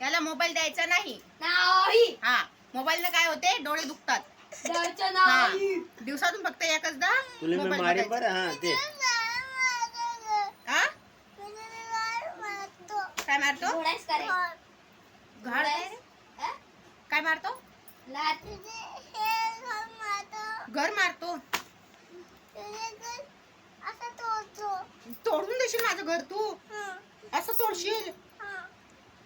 याला मोबाईल द्यायचा नाही. नाही. हा मोबाईल काय होते? डोळे दुखतात. द्यायचं हा नाही. दिवसातून फक्त एकचदा तुला मी मोबाईल मारी बघायचा. बरं हा ते हा काय मारतो? घोडाच करे घाड काय रे? हा? काय मारतो? लात. घर मारतो. तोडून देशील माझं घर तू? असं तोडशील?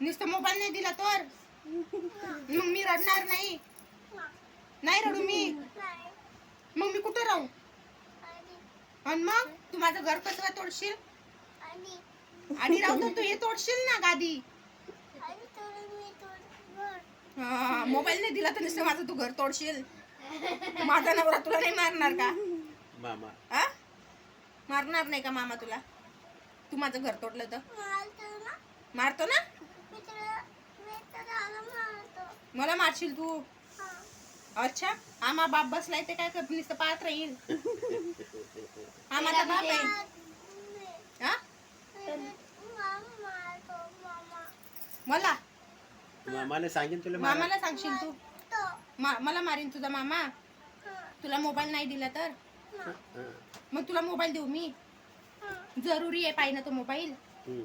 नुसतं मोबाईल नाही दिला तर? मग मी रडणार नाही. नाही रडू मी. मग मी कुठं राहू? आणि मग? तू माझं घर कसं तोडशील? आणि राहू दे, तू हे तोडशील ना गादी. हा, मोबाईल नाही दिला तर नुसतं माझं तू घर तोडशील. माझा नवरा तुला नाही मारणार का? मामा. आ? मारणार नाही का मामा तुला? तू माझं घर तोडलं तर? मारतो ना? मला मारशील तू. अच्छा आम्हा बाप बसलाय ते काय कर नुसतं पाहत राहील. हा माझा बाप आहे. हा? मला? मामाने सांगेन तुला. मामाला सांगशील तू? मा- मला मारीन तुझा मामा? तुला मोबाईल नाही दिला तर. मग तुला मोबाईल देऊ मी? जरुरी आहे पाहिजे ना तो मोबाईल? हम्म.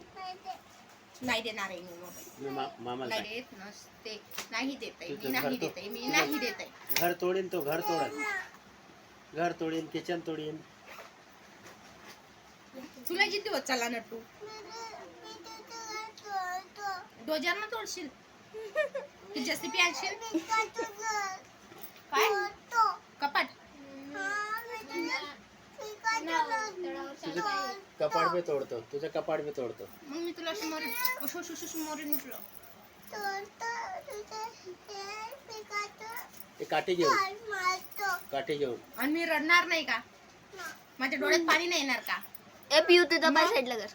नाही देणार आहे मी मोबाईल. मामाला नाही देत नसते. नाही देत आहे मी नाही देत आहे मी नाही देत आहे घर तोडीन तो घर तोडन. घर तोडीन किचन तोडीन. तुला जिद्दी होत चालला नट्टू डोजर ना तोडशील? तू जेसीपी आणशील? काय कपाट तुझं कपाट बी तोडतो तुझं कपाट बी तोडतो. मग मी तुला अशी मोरी अशी अशी अशी मोरी निघलो ते काठी घेऊन. काठी घेऊन. आणि मी रडणार नाही का? माझ्या डोळ्यात पाणी नाही येणार का? ए पिऊ तुझा मग? साईडला कर.